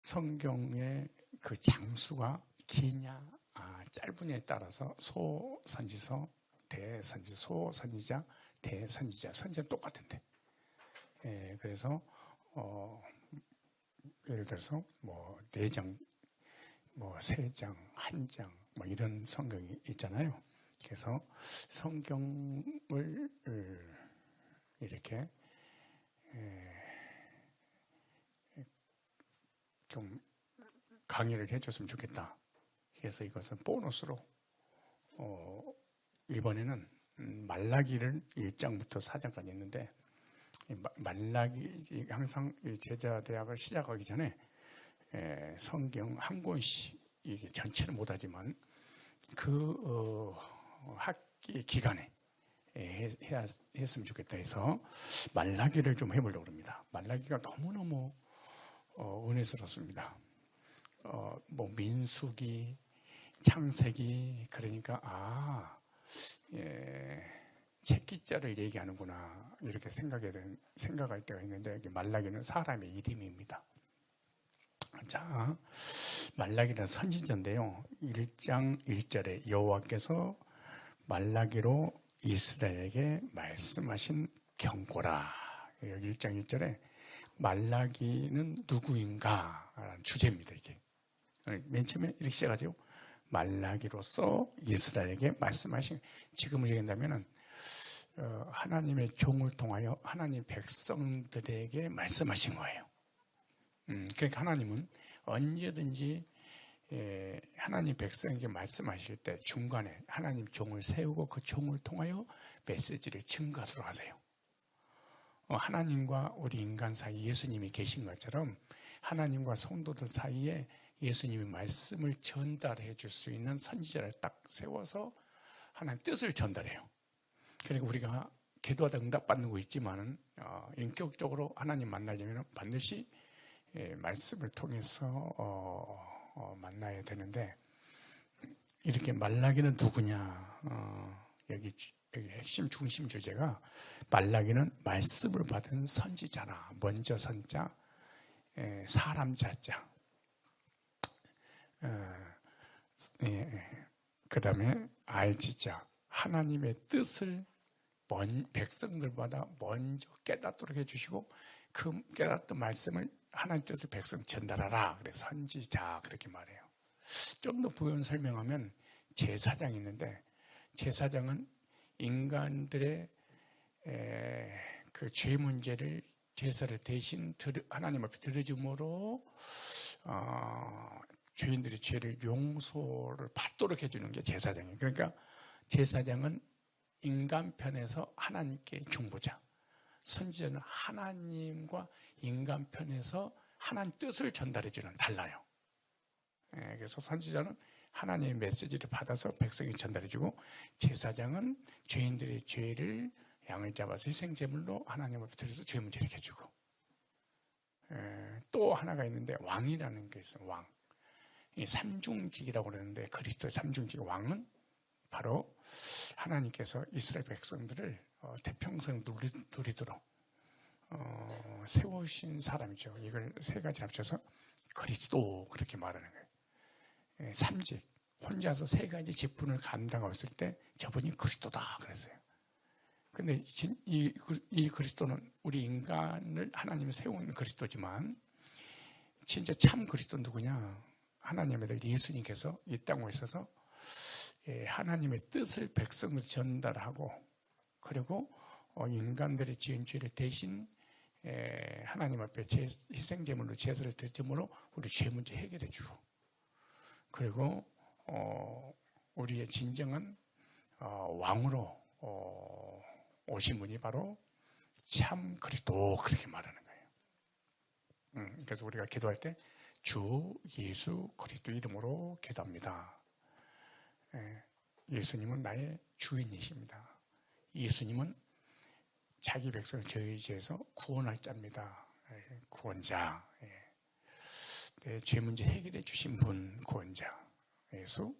성경의 그 장수가 기냐 아, 짧으냐에 따라서 소선지서, 대선지, 소선지자, 대선지자, 선지는 똑같은데. 예, 그래서 어, 예를 들어서 뭐 네 장, 뭐 세 장, 한 장, 뭐 이런 성경이 있잖아요. 그래서 성경을 이렇게 좀 강의를 해줬으면 좋겠다. 그래서 이것은 보너스로 어, 이번에는 음, 말라기를 1장부터 4장까지 했는데 말라기 항상 제자 대학을 시작하기 전에 성경 한 권씩 전체를 못하지만 그 어, 학기 기간에 해야 했으면 좋겠다 해서 말라기를 좀 해보려고 합니다. 말라기가 너무너무 어, 은혜스럽습니다. 어, 뭐 민수기, 창세기 그러니까 아 예, 책기자를 얘기하는구나 이렇게 생각이 된, 생각할 때가 있는데 말라기는 사람의 이름입니다. 자 말라기는 선지자인데요. 1장 1절에 여호와께서 말라기로 이스라엘에게 말씀하신 경고라. 여기 1장 1절에 말라기는 누구인가? 라는 주제입니다, 이게. 맨 처음에 이렇게 시작하죠. 말라기로서 이스라엘에게 말씀하신, 지금을 얘기한다면은, 어, 하나님의 종을 통하여 하나님 백성들에게 말씀하신 거예요. 음, 그러니까 하나님은 언제든지 예, 하나님 백성에게 말씀하실 때 중간에 하나님 종을 세우고 그 종을 통하여 메시지를 증거하도록 하세요. 어, 하나님과 우리 인간 사이 예수님이 계신 것처럼 하나님과 성도들 사이에 예수님이 말씀을 전달해 줄 수 있는 선지자를 딱 세워서 하나님 뜻을 전달해요. 그러니까 우리가 기도하다 응답받는 거 있지만은 어, 인격적으로 하나님 만나려면 반드시 예, 말씀을 통해서 어, 어, 만나야 되는데 이렇게 말라기는 누구냐? 어, 여기 핵심 중심 주제가 말라기는 말씀을 받은 선지자나 먼저 선자 사람 자자. 그 다음에 알지자. 하나님의 뜻을 먼 백성들마다 먼저 깨닫도록 해주시고 그 깨닫던 말씀을 하나님 뜻을 백성 전달하라. 그래서 선지자. 그렇게 말해요. 좀 더 부연 설명하면 제사장이 있는데 제사장은 인간들의 그 죄 문제를 제사를 대신 하나님 앞에 들어줌으로 어, 죄인들의 죄를 용서를 받도록 해주는 게 제사장이에요. 그러니까 제사장은 인간 편에서 하나님께 중보자, 선지자는 하나님과 인간 편에서 하나님 뜻을 전달해 주는 달라요. 그래서 선지자는 하나님의 메시지를 받아서 백성이 전달해주고 제사장은 죄인들의 죄를 양을 잡아서 희생제물로 하나님 앞에 들여서 죄 문제를 해주고 또 하나가 있는데 왕이라는 게 있어요. 왕. 이 삼중직이라고 그러는데 그리스도의 삼중직 왕은 바로 하나님께서 이스라엘 백성들을 어, 태평성 누리도록 어, 세우신 사람이죠. 이걸 세 가지 합쳐서 그리스도 그렇게 말하는 거예요. 예, 삼직 혼자서 세 가지 직분을 감당하고 있을 때 저분이 그리스도다 그랬어요. 근데 이, 이 그리스도는 우리 인간을 하나님이 세운 그리스도지만 진짜 참 그리스도 누구냐? 하나님의 아들 예수님께서 이 땅에 오셔서 예, 하나님의 뜻을 백성을 전달하고 그리고 어, 인간들의 지은 죄를 대신 예, 하나님 앞에 희생제물로 제사를 드림으로 우리 죄 문제 해결해 주고 그리고 어, 우리의 진정한 어, 왕으로 어, 오신 분이 바로 참 그리스도 그렇게 말하는 거예요. 음, 그래서 우리가 기도할 때 주 예수 그리스도 이름으로 기도합니다. 예, 예수님은 나의 주인이십니다. 예수님은 자기 백성을 저희 죄에서 구원할 자입니다. 예, 구원자. 예. 네, 죄 문제 해결해 주신 분 구원자 예수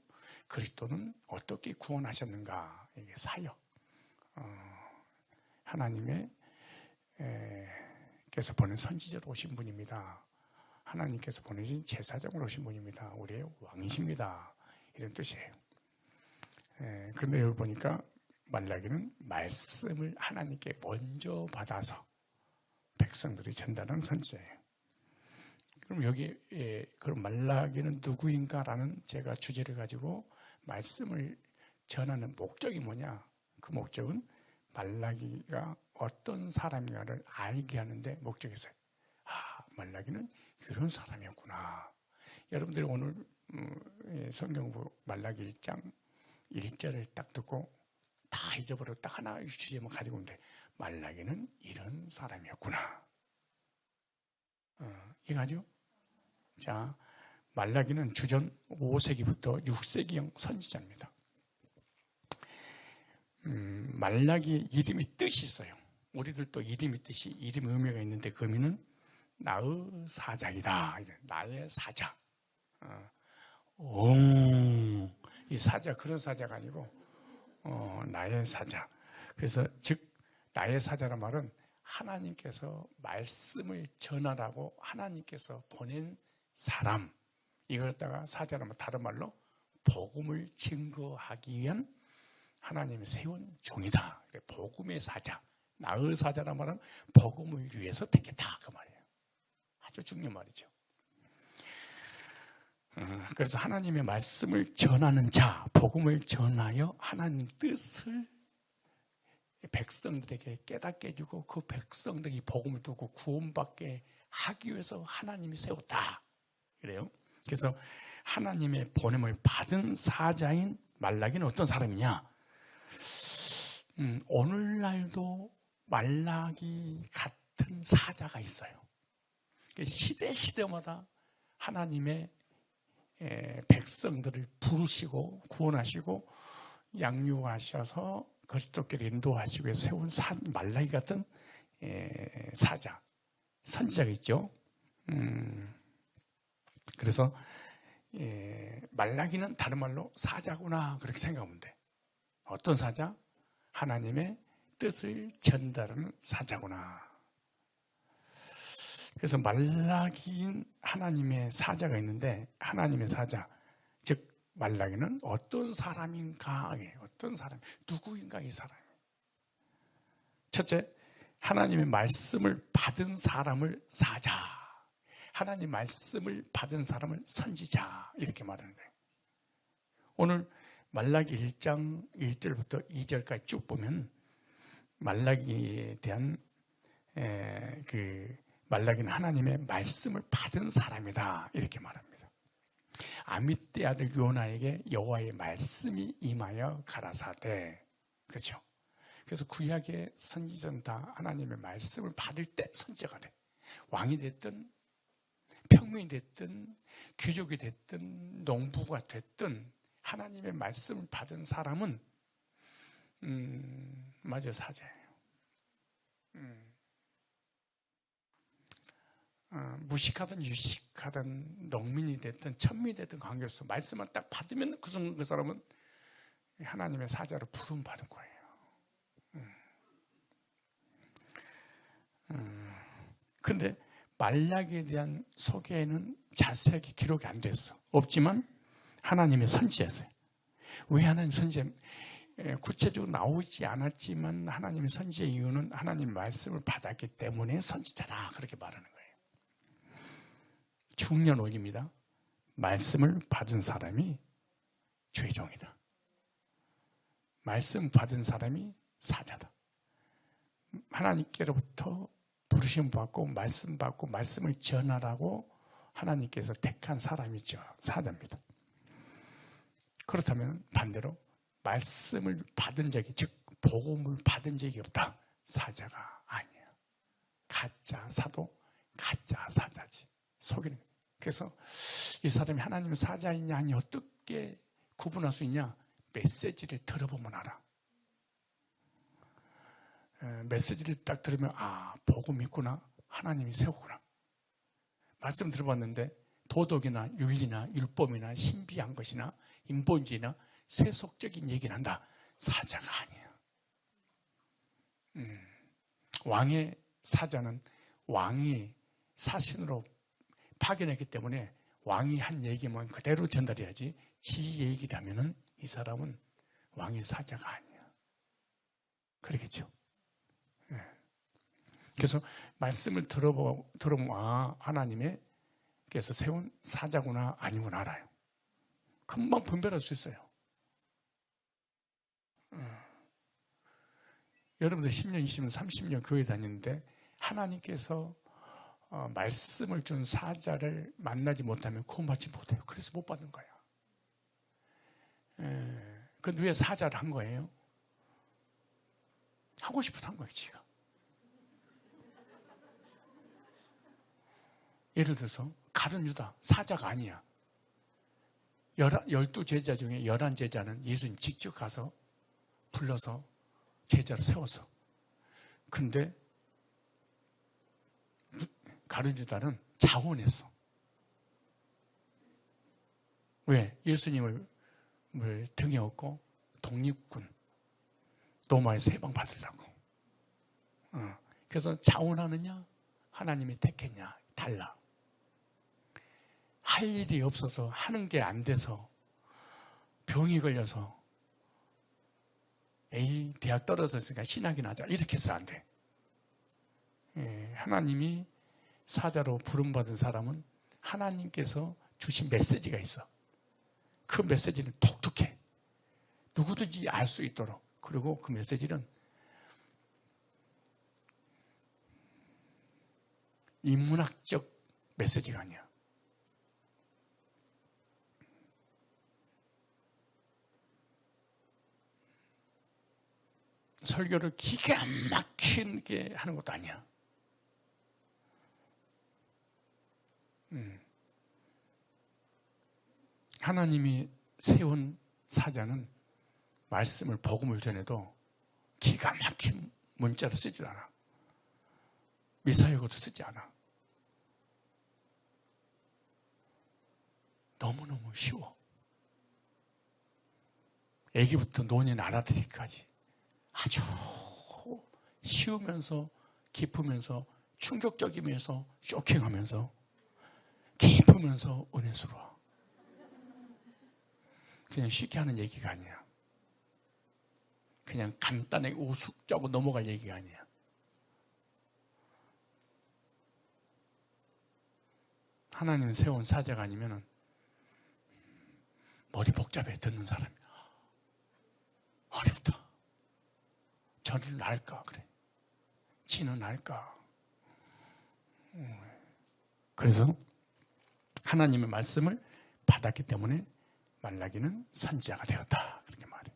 그리스도는 어떻게 구원하셨는가 이게 사역 어, 하나님의 에, 께서 보낸 선지자로 오신 분입니다. 하나님께서 보내신 제사장으로 오신 분입니다. 우리의 왕이십니다. 이런 뜻이에요. 예, 그런데 여기 보니까 말라기는 말씀을 하나님께 먼저 받아서 백성들이 전달하는 선지자예요. 그럼 여기 예, 그럼 말라기는 누구인가라는 제가 주제를 가지고 말씀을 전하는 목적이 뭐냐? 그 목적은 말라기가 어떤 사람인가를 알게 하는데 목적이 있어요. 아, 말라기는 이런 사람이었구나. 여러분들이 오늘 음, 예, 성경부 말라기 1장 1절을 딱 듣고 다 잊어버려 딱 하나 주제만 가지고 있는데 말라기는 이런 사람이었구나. 어, 이해가죠? 자, 말라기는 주전 5세기부터 6세기형 선지자입니다. 음, 말라기 이름이 뜻이 있어요. 우리들도 이름이 뜻이 이름 의미가 있는데 그 의미는 나의 사자이다. 나의 사자. 어, 오, 이 사자 그런 사자가 아니고 어, 나의 사자. 그래서 즉 나의 사자란 말은 하나님께서 말씀을 전하라고 하나님께서 보낸 사람 이걸 갖다가 사자라면 다른 말로 복음을 증거하기 위한 하나님이 세운 종이다. 복음의 사자. 나의 사자란 말은 복음을 위해서 택했다. 그 말이에요. 아주 중요한 말이죠. 어, 그래서 하나님의 말씀을 전하는 자, 복음을 전하여 하나님 뜻을 백성들에게 깨닫게 해주고 그 백성들이 복음을 듣고 구원받게 하기 위해서 하나님이 세웠다. 그래요. 그래서 하나님의 보냄을 받은 사자인 말라기는 어떤 사람이냐? 음, 오늘날도 말라기 같은 사자가 있어요. 시대 시대마다 하나님의 백성들을 부르시고 구원하시고 양육하셔서 그리스도께로 인도하시고 세운 말라기 같은 사자, 선지자가 있죠. 음, 그래서 말라기는 다른 말로 사자구나 그렇게 생각하면 돼. 어떤 사자? 하나님의 뜻을 전달하는 사자구나. 그래서 말라기인 하나님의 사자가 있는데 하나님의 사자 즉 말라기는 어떤 사람인가 어떤 사람 누구인가 이 사람 첫째 하나님의 말씀을 받은 사람을 사자 하나님 말씀을 받은 사람을 선지자 이렇게 말하는 거예요 오늘 말라기 1장 1절부터 2절까지 쭉 보면 말라기에 대한 그 말라기는 하나님의 말씀을 받은 사람이다 이렇게 말합니다. 아미떼 아들 요나에게 여호와의 말씀이 임하여 가라사대 그렇죠. 그래서 구약의 선지자는 다 하나님의 말씀을 받을 때 선지자가 돼. 왕이 됐든 평민이 됐든 귀족이 됐든 농부가 됐든 하나님의 말씀을 받은 사람은 음, 맞아 사자예요. 음. 어, 무식하든 유식하든 농민이 됐든 천민이 됐든 관계없어 말씀을 딱 받으면 그 순간 그 사람은 하나님의 사자로 부름 받은 거예요. 음. 음. 근데 말락에 대한 소개는 자세하게 기록이 안 됐어. 없지만 하나님의 선지였어요. 왜 하나님 선지 구체적으로 나오지 않았지만 하나님의 선지의 이유는 하나님 말씀을 받았기 때문에 선지자다 그렇게 말하는 거예요. 중년 원입니다. 말씀을 받은 사람이 죄종이다. 말씀 받은 사람이 사자다. 하나님께로부터 부르심 받고 말씀 받고 말씀을 전하라고 하나님께서 택한 사람이죠. 사자입니다. 그렇다면 반대로 말씀을 받은 적이 즉 복음을 받은 적이 없다. 사자가 아니에요. 가짜 사도, 가짜 사자지. 속이는 그래서 이 사람이 하나님의 사자이냐 아니 어떻게 구분할 수 있냐? 메시지를 들어보면 알아. 메시지를 딱 들으면 아 복음 있구나. 하나님이 세우구나. 말씀 들어봤는데 도덕이나 윤리나 율법이나 신비한 것이나 인본주의나 세속적인 얘기를 한다. 사자가 아니에요. 음, 왕의 사자는 왕이 사신으로 파견했기 때문에 왕이 한 얘기만 그대로 전달해야지 지 얘기라면 은 이 사람은 왕의 사자가 아니야. 그러겠죠. 예. 그래서 말씀을 들어보, 들어보면 아, 하나님의 그래서 세운 사자구나 아니구나 알아요. 금방 분별할 수 있어요. 음. 여러분들 10년, 20년, 30년 교회 다니는데 하나님께서 어, 말씀을 준 사자를 만나지 못하면 구원받지 못해요. 그래서 못 받는 거야. 그왜 사자를 한 거예요? 하고 싶어서 한 거예요, 지가. 예를 들어서 가른 유다 사자가 아니야. 열두 제자 중에 열한 제자는 예수님 직접 가서 불러서 제자로 세웠어. 근데 가른 유다는 자원했어. 왜? 예수님을 등에 업고 독립군 로마에 세방 받으려고. 어. 그래서 자원하느냐 하나님이 택했냐 달라. 할 일이 없어서 하는 게 안 돼서 병이 걸려서 에이 대학 떨어졌으니까 신학이나 하자 이렇게 해서는 안 돼. 예, 하나님이 사자로 부름받은 사람은 하나님께서 주신 메시지가 있어. 그 메시지는 독특해. 누구든지 알 수 있도록. 그리고 그 메시지는 인문학적 메시지가 아니야. 설교를 기가 막히게 하는 것도 아니야. 음. 하나님이 세운 사자는 말씀을 복음을 전해도 기가 막힌 문자를 쓰지 않아. 미사여고도 쓰지 않아. 너무너무 쉬워. 애기부터 노년 알아들기까지 아주 쉬우면서 깊으면서 충격적이면서 쇼킹하면서 깊으면서 은혜스러워. 그냥 쉽게 하는 얘기가 아니야. 그냥 간단하게 우습자고 넘어갈 얘기가 아니야. 하나님 세운 사자가 아니면은 머리 복잡해 듣는 사람이 어렵다. 저를 알까 그래. 지는 알까. 음. 그래서 하나님의 말씀을 받았기 때문에 말라기는 선지자가 되었다. 그렇게 말해.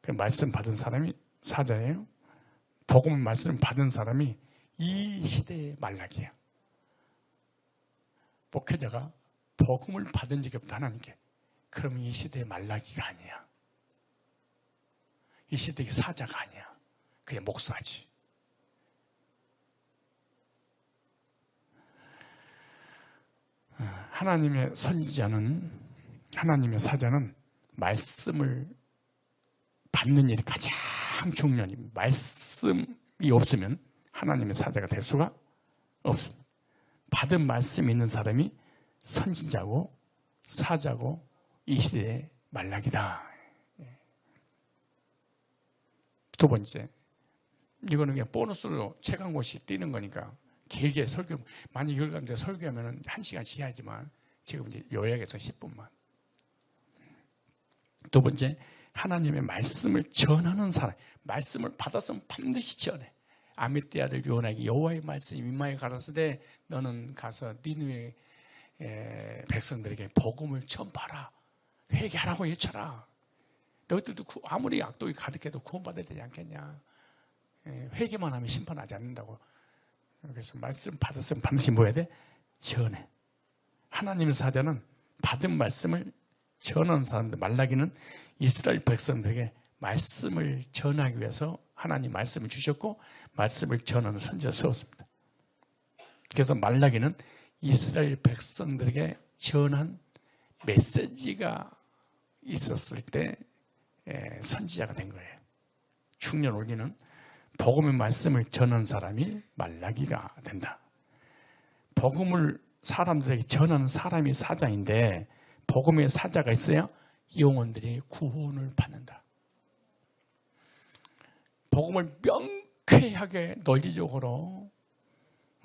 그 말씀 받은 사람이 사자예요. 복음 말씀 받은 사람이 이 시대의 말라기야. 목회자가 복음을 받은 적이 없다 하나님께. 그러면 이 시대의 말라기가 아니야. 이 시대의 사자가 아니야. 그냥 목사지. 하나님의 선지자는 하나님의 사자는 말씀을 받는 일이 가장 중요한 일. 말씀이 없으면 하나님의 사자가 될 수가 없습니다. 받은 말씀이 있는 사람이 선지자고 사자고 이 시대의 말락이다. 두 번째, 이거는 그냥 보너스로 책 한 권씩 띄는 거니까 길게 설교, 만약 가지고 설교하면 한 시간씩 해야지만 지금 이제 요약해서 10분만. 두 번째, 하나님의 말씀을 전하는 사람, 말씀을 받았으면 반드시 전해. 아미띠아를 요원하게 여호와의 말씀이 민마에 가라사대 너는 가서 니누의 백성들에게 복음을 전파라. 회개하라고 외쳐라. 너희들도 아무리 악독이 가득해도 구원받아야 되지 않겠냐. 회개만 하면 심판하지 않는다고. 그래서 말씀 받았으면 반드시 뭐 해야 돼? 전해. 하나님의 사자는 받은 말씀을 전하는 사람들, 말라기는 이스라엘 백성들에게 말씀을 전하기 위해서 하나님 말씀을 주셨고 말씀을 전하는 선지자 세웠습니다. 그래서 말라기는 이스라엘 백성들에게 전한 메시지가 있었을 때 선지자가 된 거예요. 중년 올기는 복음의 말씀을 전한 사람이 말라기가 된다. 복음을 사람들에게 전하는 사람이 사자인데 복음의 사자가 있어야 영혼들이 구원을 받는다. 복음을 명쾌하게 논리적으로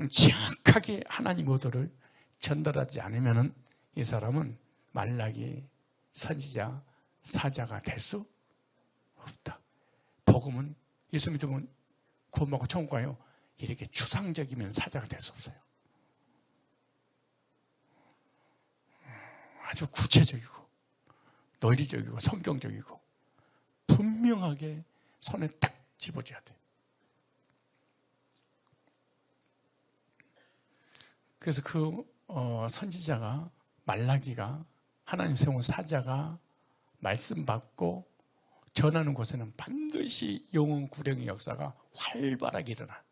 정확하게 하나님 의도를 전달하지 않으면 이 사람은 말라기 선지자 사자가 될 수 없다. 복음은 예수 믿으면 구원받고 천국 가요. 이렇게 추상적이면 사자가 될 수 없어요. 아주 구체적이고 논리적이고 성경적이고 분명하게 손에 딱 집어줘야 돼. 그래서 그 어, 선지자가 말라기가 하나님 세운 사자가 말씀 받고 전하는 곳에는 반드시 영혼 구령의 역사가 활발하게 일어나.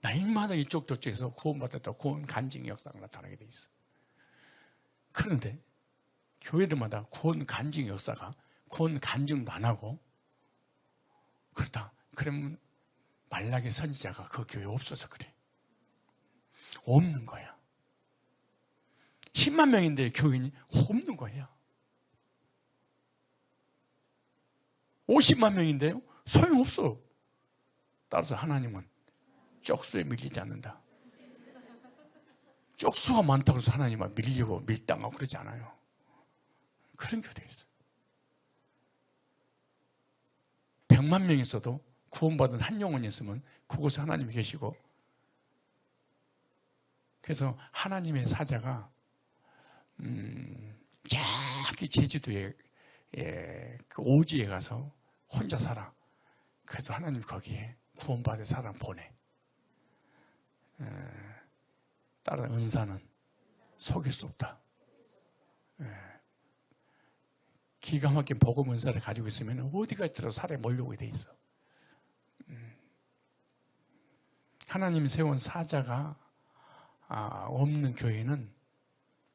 날마다 이쪽 저쪽에서 구원받았다 구원 간증의 역사가 나타나게 돼 있어. 그런데 교회들마다 구원 간증의 역사가 구원 간증도 안 하고 그렇다. 그러면 말락의 선지자가 그 교회에 없어서 그래. 없는 거야. 10만 명인데 교인이 없는 거야. 50만 명인데요? 소용없어. 따라서 하나님은 쪽수에 밀리지 않는다. 쪽수가 많다고 해서 하나님은 밀리고 밀당하고 그러지 않아요. 그런 게 어디 있어. 100만 명 있어도 구원받은 한 영혼이 있으면 그곳에 하나님이 계시고 그래서 하나님의 사자가 음, 저기 제주도에 예, 그 오지에 가서 혼자 살아. 그래도 하나님 거기에 구원받을 사람 보내. 에, 다른 은사는 속일 수 없다. 에, 기가 막힌 복음 은사를 가지고 있으면 어디가 들어 살에 몰려오게 돼 있어. 음. 하나님 세운 사자가 아, 없는 교회는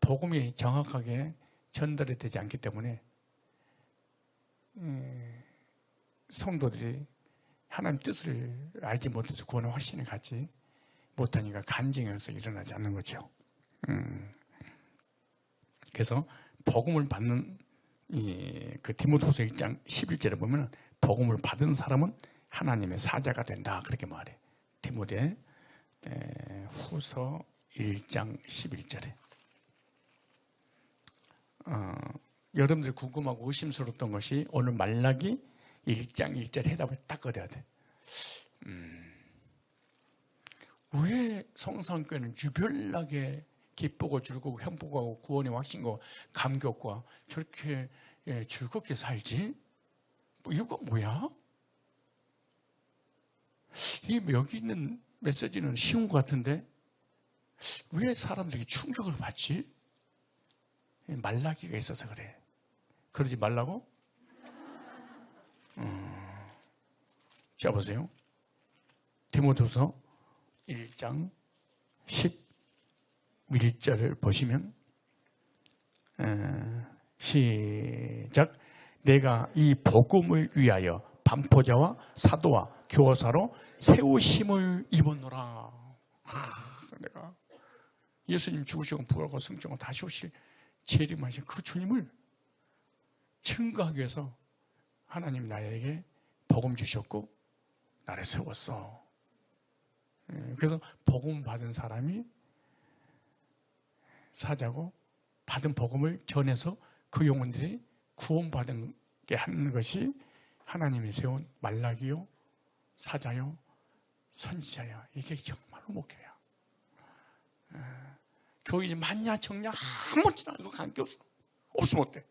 복음이 정확하게 전달이 되지 않기 때문에 음, 성도들이 하나님 뜻을 알지 못해서 구원의 확신을 갖지 못하니까 간증에서 일어나지 않는 거죠. 음. 그래서 복음을 받는 그 디모데후서 1장 11절에 보면 복음을 받은 사람은 하나님의 사자가 된다 그렇게 말해. 디모데 후서 1장 11절에. 어, 여러분들 궁금하고 의심스러웠던 것이 오늘 말라기 1장 1절 해답을 딱 얻어야 돼. 음, 왜 성상교회는 유별나게 기쁘고 즐거고 행복하고 구원의 확신과 감격과 저렇게 예, 즐겁게 살지? 뭐 이거 뭐야? 이 여기 있는 메시지는 쉬운 것 같은데 왜 사람들이 충격을 받지? 말라기가 있어서 그래. 그러지 말라고? 음. 자 보세요. 디모데서 1장 11절을 보시면 에, 시작 내가 이 복음을 위하여 반포자와 사도와 교사로 세우심을 입었노라. 하, 내가 예수님 죽으시고 부활하고 승천하고 다시 오실 재림하신 그 주님을 증거하기 위해서 하나님 나에게 복음 주셨고 나를 세웠어. 예, 그래서 복음 받은 사람이 사자고 받은 복음을 전해서 그 영혼들이 구원받은 게 하는 것이 하나님이 세운 말라기요, 사자요, 선지자야. 이게 정말로 목회야. 예, 교인이 많냐 적냐 아무렇지도 않고 관계없어. 없으면 어때?